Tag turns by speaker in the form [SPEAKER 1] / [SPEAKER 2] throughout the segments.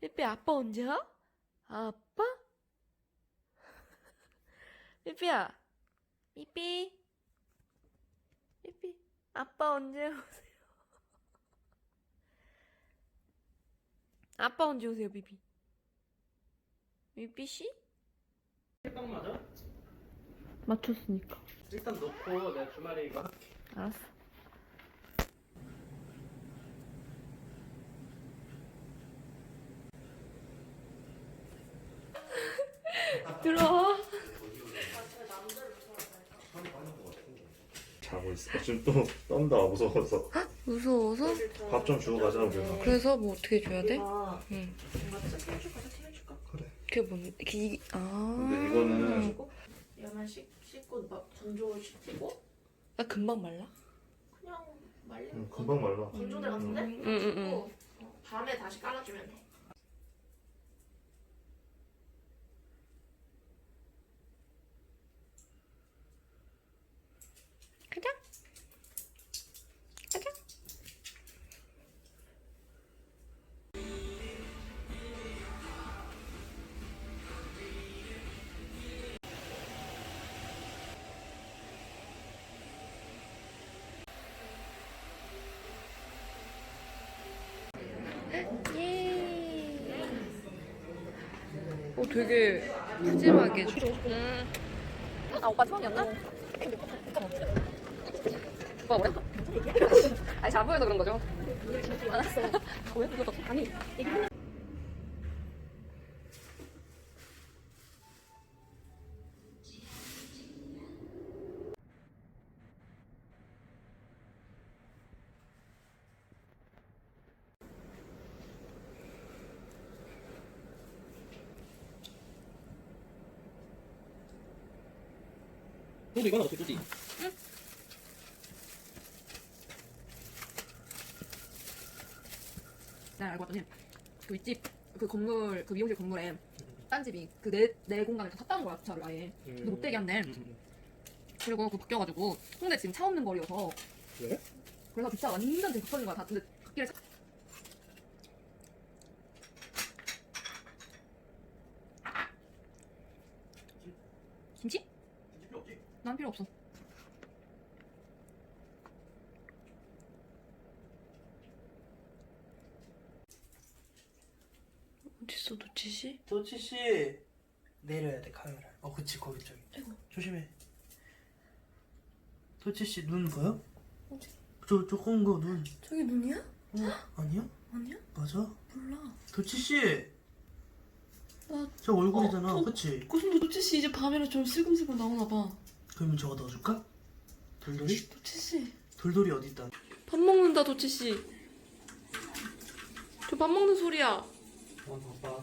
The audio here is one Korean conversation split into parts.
[SPEAKER 1] 삐삐 아빠 언제 와? 아 빠? 삐삐야 삐삐 삐삐 아빠 언제 오세요? 아빠 언제 오세요 삐삐? 삐삐 씨?
[SPEAKER 2] 딱 맞아?
[SPEAKER 1] 맞췄으니까
[SPEAKER 2] 일단 넣고 내가 주말에 이거 할게.
[SPEAKER 1] 알았어 들어와
[SPEAKER 3] 자고 있어. 지금 또 떤다 무서워서.
[SPEAKER 1] 무서워서?
[SPEAKER 3] 밥 좀 주고 가자 우리가.
[SPEAKER 1] 그래서 뭐 어떻게 줘야 돼?
[SPEAKER 4] 아,
[SPEAKER 1] 응.
[SPEAKER 4] 뭔가 튀겨줄까? 튀겨줄까?
[SPEAKER 3] 그래.
[SPEAKER 1] 그게 뭔? 기... 아.
[SPEAKER 3] 근데 이거는
[SPEAKER 4] 얘만 씻, 씻고 막 건조 시키고
[SPEAKER 1] 나 금방 말라?
[SPEAKER 4] 그냥 말리는
[SPEAKER 3] 음,
[SPEAKER 4] 거.
[SPEAKER 3] 금방 말라.
[SPEAKER 4] 건조대 같은데?
[SPEAKER 1] 응, 응, 응.
[SPEAKER 4] 어, 밤에 다시 깔아주면 돼.
[SPEAKER 1] 예. 어, 되게 푸짐하게 줘. 음. 아, 오빠 처음이었나? 오빠 뭐야? 아니, 잘 보여서 그런 거죠. 알았어. 왜? 이거 아니,
[SPEAKER 2] 근데 이건 어떻게 끄지?
[SPEAKER 5] 나 알고 봤더니 그 윗집 그 건물 그 미용실 건물에 딴 집이 그 내 내 공간을 다 샀다는 거야 주차를 아예 근데 못 되게 한대
[SPEAKER 2] 음.
[SPEAKER 5] 그리고 그 바뀌어가지고 홍대 지금 차 없는 거리여서
[SPEAKER 2] 왜?
[SPEAKER 5] 그래서 주차 완전 되게 붙어진 거야 다 근데 갓길에 차... 김치?
[SPEAKER 2] 필요 없지?
[SPEAKER 5] 난 필요 없어
[SPEAKER 1] 어딨어, 도치씨?
[SPEAKER 2] 도치 씨 내려야 돼 카메라. 어 그치 거기 저기. 조심해. 도치 씨 눈 보여?
[SPEAKER 1] 어디?
[SPEAKER 2] 저 조금 거 눈.
[SPEAKER 1] 저기 눈이야?
[SPEAKER 2] 어 아니야?
[SPEAKER 1] 아니야?
[SPEAKER 2] 맞아?
[SPEAKER 1] 몰라.
[SPEAKER 2] 도치 씨.
[SPEAKER 1] 나-
[SPEAKER 2] 저 얼굴이잖아.
[SPEAKER 1] 어, 저-
[SPEAKER 2] 그치?
[SPEAKER 1] 근데 도치씨 이제 밤에는 좀 슬금슬금 나오나 봐.
[SPEAKER 2] 그러면 저거 넣어줄까? 돌돌이?
[SPEAKER 1] 도치씨.
[SPEAKER 2] 돌돌이 어디 있다?
[SPEAKER 1] 밥 먹는다, 도치씨. 저 밥 먹는 소리야.
[SPEAKER 2] 어 봐봐.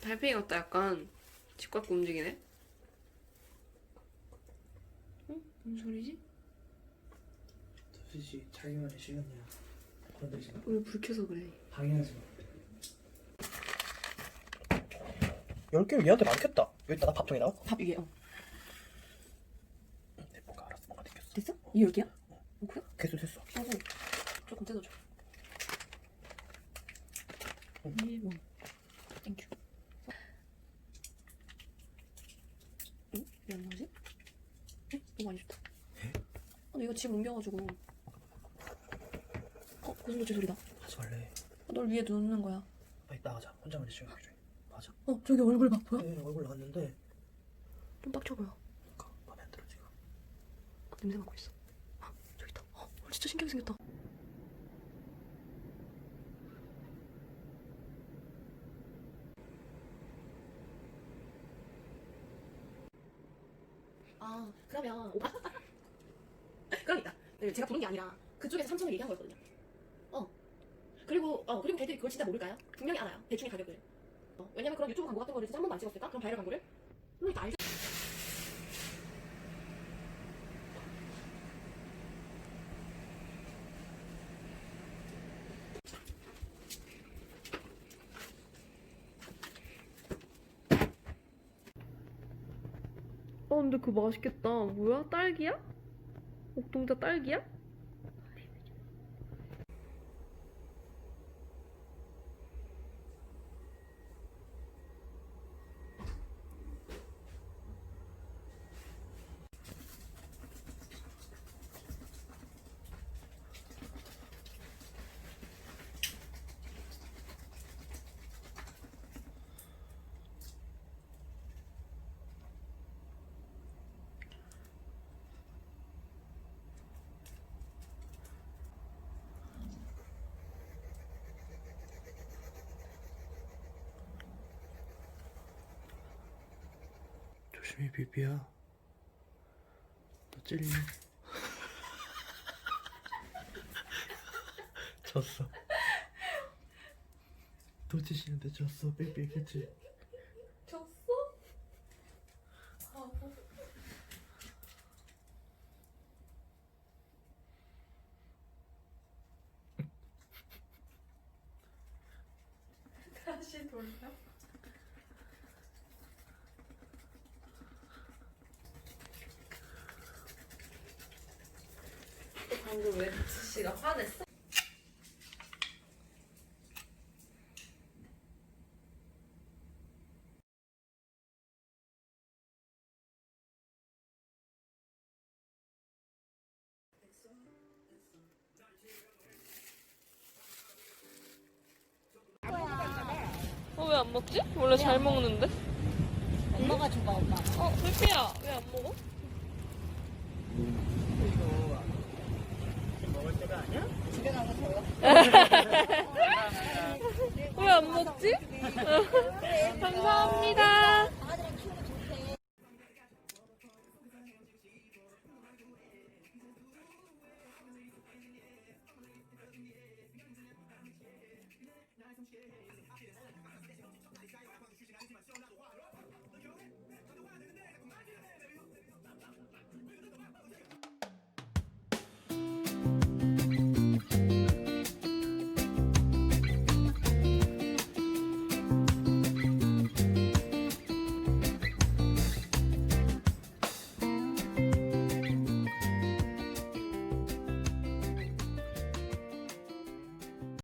[SPEAKER 1] 달팽이 같다, 약간. 집 갖고 움직이네. 응? 무슨 소리지?
[SPEAKER 2] 씨 자기만의 시간이야. 건들지 마.
[SPEAKER 1] 왜 불 켜서 그래?
[SPEAKER 2] 방해하지 마. 열 개면 얘한테 많겠다. 여기다 가 밥통에 나와?
[SPEAKER 5] 밥 이게 어.
[SPEAKER 2] 내 뭔가 알았어. 뭔가 느꼈어.
[SPEAKER 5] 됐어? 이게 열 개야? 어, 그래?
[SPEAKER 2] 개수 됐어.
[SPEAKER 5] 하고 조금 뜯어줘
[SPEAKER 2] 응.
[SPEAKER 5] 1번 땡큐 응? 왜안 나오지? 응? 너무 많이 줬다 아, 근데 이거 집 옮겨가지고 어? 고슴도치 소리다
[SPEAKER 2] 하지 말래.
[SPEAKER 5] 아, 널 위에 눕는 거야
[SPEAKER 2] 빨리 나가자. 혼자만 있으면 그래. 맞아.
[SPEAKER 5] 어 저기 얼굴 봐 보여?
[SPEAKER 2] 네, 얼굴 나왔는데.
[SPEAKER 5] 좀 빡쳐 보여.
[SPEAKER 2] 그러니까 마음에 안 들어 지금.
[SPEAKER 5] 어, 냄새 맡고 있어. 아, 저기 있다. 어, 진짜 신기하게 생겼다. 아 그러면 오빠? 그러니까. 네, 제가 부른 게 아니라 그쪽에서 삼성을 얘기한 거였거든요. 어. 그리고 어 그리고 걔들이 그걸 진짜 모를까요? 분명히 알아요. 대충의 가격을. 어, 왜냐면 그런 유튜브 광고 같은 거를 진짜 한 번도 안 찍었을까? 그런 바이럴 광고를 그러니까 알죠
[SPEAKER 1] 어, 근데 그거 맛있겠다. 뭐야? 딸기야? 옥동자 딸기야?
[SPEAKER 2] 조심히 비비야. 너 찔려. 졌어. 도지시는데 졌어. 삐삐 그치?
[SPEAKER 4] 졌어? 다시 돌려. 방금 왜 씨가 화냈어?
[SPEAKER 1] 어, 왜 안 먹지? 원래 잘 먹는데?
[SPEAKER 6] 엄마가 줘봐 엄마.
[SPEAKER 1] 어, 삐삐야, 왜 안 먹어? 왜 안 먹지? 감사합니다. Yeah.